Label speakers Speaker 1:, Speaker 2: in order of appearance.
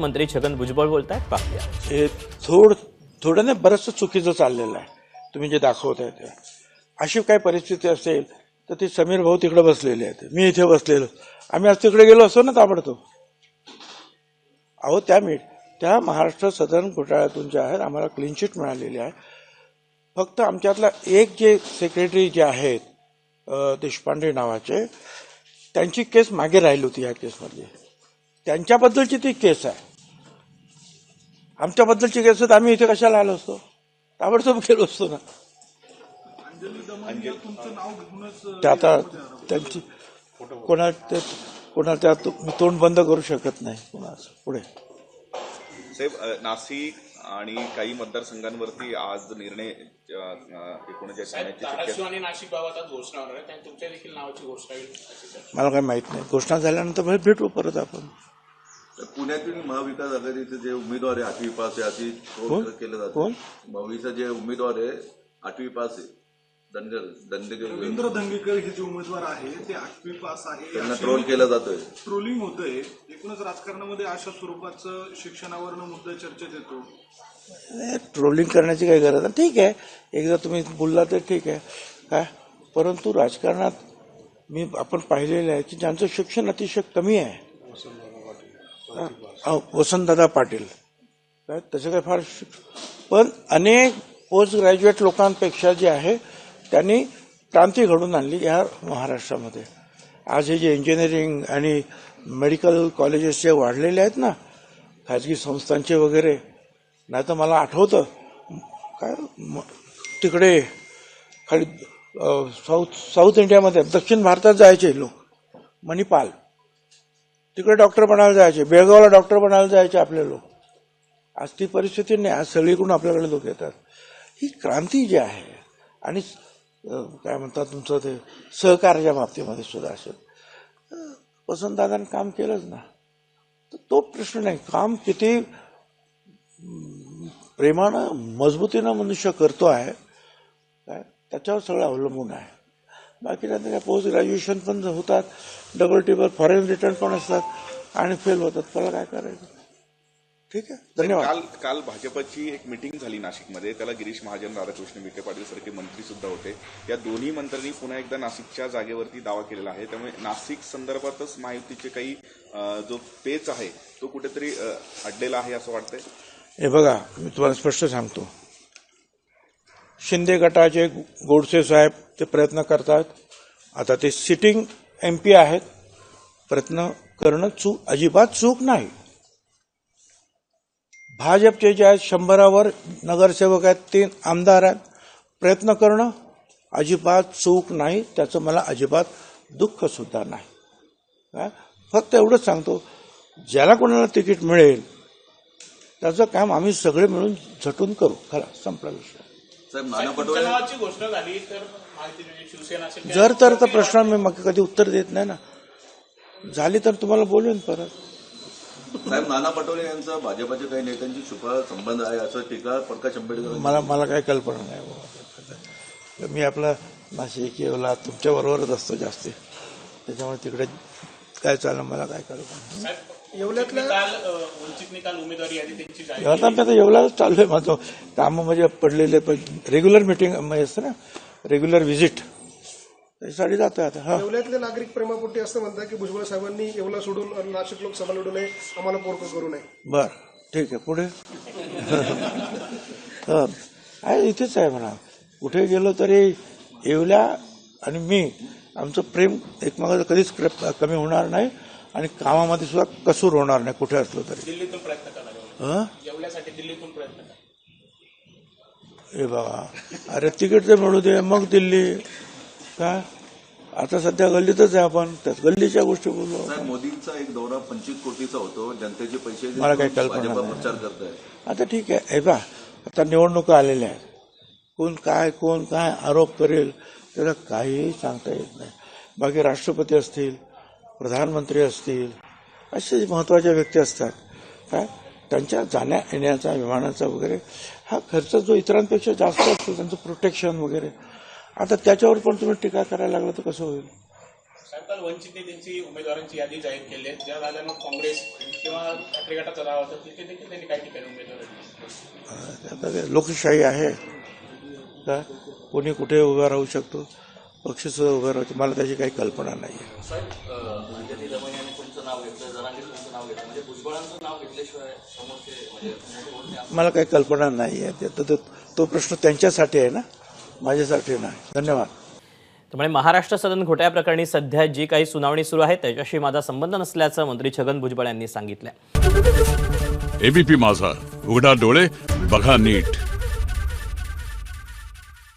Speaker 1: मंत्री छगन भुजबळ बोलत आहेत पाहूया
Speaker 2: हे थोड थोडं नाही बरंचसं चुकीचं चाललेलं आहे. तुम्ही जे दाखवताय ते. अशी काही परिस्थिती असेल तर ते समीर भाऊ तिकडे बसलेले आहेत. मी इथे बसलेलो. आम्ही आज तिकडे गेलो असो ना ताबडतोब. अहो त्या मिळ त्या महाराष्ट्र सदन घोटाळ्यातून ज्या आहेत आम्हाला क्लीन चिट मिळालेली आहे. फक्त आमच्यातला एक जे सेक्रेटरी जे आहेत देशपांडे नावाचे त्यांची केस मागे राहिली होती या केसमधली त्यांच्याबद्दलची ती केस आहे. आमच्याबद्दलची होत आम्ही इथे कशाला आलो असतो? ताबडतोब गेलो असतो ना. ते आता त्यांची कोणा ते कोणाच्या मी तोंड बंद करू शकत नाही कोणाचं. पुढे.
Speaker 3: साहेब नाशिक आणि काही मतदारसंघांवरती आज निर्णय
Speaker 4: नाशिक बाबत आज घोषणा होणार आहे. तुमच्या देखील नावाची घोषणा.
Speaker 2: मला काही माहीत नाही. घोषणा झाल्यानंतर मग भेटू परत आपण.
Speaker 5: पुण्यातील महाविकास आघाडीचे जे उमेदवार आहे आठवी पास आहे
Speaker 2: कोण?
Speaker 5: ट्रोल केलं जातं.
Speaker 2: कोण?
Speaker 5: भावीचा जे उमेदवार आहे आठवी पास आहे. दंडर दंडेकर
Speaker 6: रवींद्र धंगेकर हे जे उमेदवार आहे ते आठवी पास आहे.
Speaker 5: त्यांना ट्रोल केलं जातोय.
Speaker 6: ट्रोलिंग होतंय. एकूणच राजकारणामध्ये अशा स्वरूपाचं शिक्षणावरनं मुद्दा चर्चेत येतो.
Speaker 2: ट्रोलिंग करण्याची काही गरज नाही. ठीक आहे. एकदा तुम्ही बोलला तर ठीक आहे. काय? परंतु राजकारणात मी आपण पाहिलेलं आहे की ज्यांचं शिक्षण अतिशय कमी आहे वसंतदादा पाटील. काय तसं काय फार पण अनेक पोस्ट ग्रॅज्युएट लोकांपेक्षा जे आहे त्यांनी क्रांती घडून आणली या महाराष्ट्रामध्ये. आज हे जे इंजिनिअरिंग आणि मेडिकल कॉलेजेस जे वाढलेले आहेत ना खाजगी संस्थांचे वगैरे नाही तर मला आठवतं काय तिकडे खाली साऊथ साऊथ इंडियामध्ये दक्षिण भारतात जायचे लोक मणिपाल. तिकडे डॉक्टर बनायला जायचे. बेळगावला डॉक्टर बनायला जायचे आपले लोक. आज ती परिस्थिती नाही. आज सगळीकडून आपल्याकडे लोक येतात. ही क्रांती जी आहे आणि काय म्हणतात तुमचं ते सहकार्याच्या बाबतीमध्ये सुद्धा असेल. वसंतदादाने काम केलंच ना. तर तो प्रश्न नाही. काम किती प्रेमानं मजबूतीनं मनुष्य करतो आहे काय? त्याच्यावर सगळं अवलंबून आहे. बाकी नंतर काय? पोस्ट ग्रॅज्युएशन पण होतात. डबल टेबल फॉरेन रिटर्न पण असतात. आणि फेल होतात. मला काय करायचं? ठीक आहे. धन्यवाद.
Speaker 3: काल काल भाजपची एक मिटिंग झाली नाशिकमध्ये. त्याला गिरीश महाजन राधाकृष्ण विखे पाटील सारखे मंत्री सुद्धा होते. या दोन्ही मंत्र्यांनी पुन्हा एकदा नाशिकच्या जागेवरती दावा केलेला आहे. त्यामुळे नाशिक संदर्भातच महायुतीचे काही जो पेच आहे तो कुठेतरी अडलेला आहे असं वाटतंय?
Speaker 2: हे बघा मी तुम्हाला स्पष्ट सांगतो. शिंदे गटाचे गोडसे साहेब ते प्रयत्न करतात. आता ते सिटिंग एम पी आहेत. प्रयत्न करणं चूक अजिबात चूक नाही. भाजपचे जे आहेत शंभरावर नगरसेवक आहेत तीन आमदार आहेत. प्रयत्न करणं अजिबात चूक नाही त्याचं मला अजिबात दुःख सुद्धा नाही. काय फक्त एवढंच सांगतो ज्याला कोणाला तिकीट मिळेल त्याचं काम आम्ही सगळे मिळून झटून करू. खरा संपला विषय.
Speaker 5: नाना
Speaker 4: साहेब, तुमच्या
Speaker 5: पटोले
Speaker 4: नावाची घोषणा झाली तर म्हणजे शिवसेना असेल त्या-
Speaker 2: जर तर तर प्रश्न मी मग कधी उत्तर देत नाही ना. झाली तर तुम्हाला बोलवेन परत.
Speaker 5: साहेब नाना पटोले यांचा भाजपाच्या काही नेत्यांची छुपा संबंध आहे असं टीका प्रकाश आंबेडकर
Speaker 2: मला मला काही कल्पना नाही बाबा. मी आपला नाशिक येवला तुमच्या बरोबरच असतो जास्ती. त्याच्यामुळे तिकडे काय चाललं मला काय कल्पना
Speaker 4: वंचित निकाल उमेदवारी यादी त्यांची जाहीर
Speaker 2: आता मी आता येवलाच चाललोय माझं. कामं म्हणजे पडलेले पण रेग्युलर मिटिंग म्हणजे असतं ना रेग्युलर व्हिजिट त्याच्यासाठी जातोय आता हा.
Speaker 7: येवल्यातले नागरिक प्रेमापोटी असं म्हणतात की भुजबळ साहेबांनी येवला सोडून नाशिक लोकसभा लढू नये आम्हाला पोरकं करू नये.
Speaker 2: बर ठीक आहे पुढे? हं. आहे इथेच आहे म्हणा. कुठे गेलो तरी येवल्या आणि मी आमचं प्रेम एकमेकाचं कधीच कमी होणार नाही. आणि कामामध्ये सुद्धा कसूर होणार नाही कुठे असलो तरी.
Speaker 4: दिल्लीतून प्रयत्न करणार आहे. जेवल्यासाठी दिल्लीतून प्रयत्न करा
Speaker 2: बघा अरे तिकीट तर मिळू दे मग दिल्ली. काय आता सध्या गल्लीतच आहे आपण त्यात गल्लीच्या गोष्टी बोलू.
Speaker 5: साहेब मोदींचा एक दौरा पंचवीस कोटीचा होतो जनतेचे पैसे
Speaker 2: मला काही कल्पना
Speaker 5: भाजपा
Speaker 2: नाही.
Speaker 5: प्रचार करत आहे.
Speaker 2: आता ठीक आहे हे पहा आता निवडणुका आलेल्या आहेत. कोण काय कोण काय आरोप करेल त्याला काहीही सांगता येत नाही. बाकी राष्ट्रपती असतील प्रधानमंत्री असतील असे महत्त्वाच्या व्यक्ती असतात. काय त्यांच्या जाण्या येण्याचा विमानाचा वगैरे हा खर्च जो इतरांपेक्षा जास्त असतो त्यांचं प्रोटेक्शन वगैरे आता त्याच्यावर पण तुम्ही टीका करायला लागला तर कसं होईल?
Speaker 4: काल वंचितने त्यांची उमेदवारांची यादी जाहीर केली आहे. ज्या काँग्रेस किंवा ठाकरे गटाचा दावा होता तिथे देखील त्यांनी काही ठिकाणी उमेदवार
Speaker 2: लोकशाही आहे. का कोणी कुठे उभा राहू शकतो? पक्ष सुद्धा उभा राहतो मला त्याची काही कल्पना नाही
Speaker 5: म्हणजे म्हणजे नाही?
Speaker 2: मला काही कल्पना नाही आहे ते- तर तो- तो प्रश्न त्यांच्यासाठी आहे ना? माझ्यासाठी नाही. धन्यवाद.
Speaker 1: त्यामुळे महाराष्ट्र सदन घोटाळ्या प्रकरणी सध्या जी काही सुनावणी सुरू आहे त्याच्याशी माझा संबंध नसल्याचं मंत्री छगन भुजबळ यांनी सांगितलं
Speaker 8: एबीपी माझा. उघडा डोळे बघा नीट.